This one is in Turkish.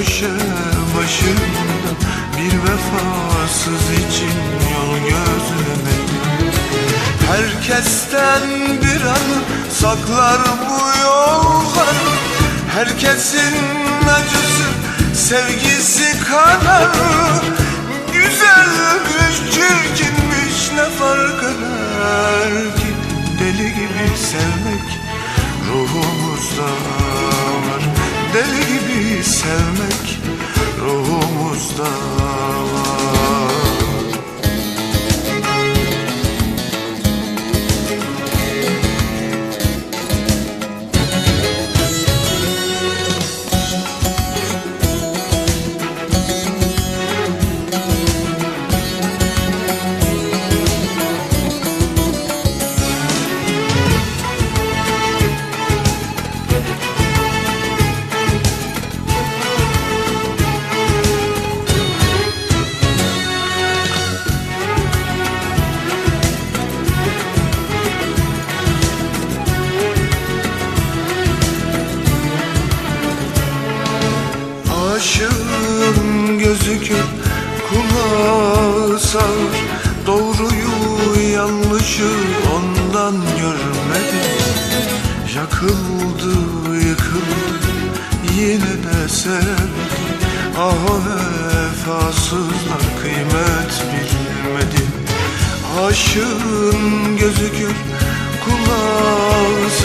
köşe başında Bir vefasız için yol gözlemedi Herkesten bir anı saklar bu yollar. Herkesin acısı sevgisi kadar sevmek ruhumuzda var ondan görmedi Yakıldı yıkıldı. Yine de sevdi Ah vefasızlar kıymet bilmedi Aşığın gözü kör,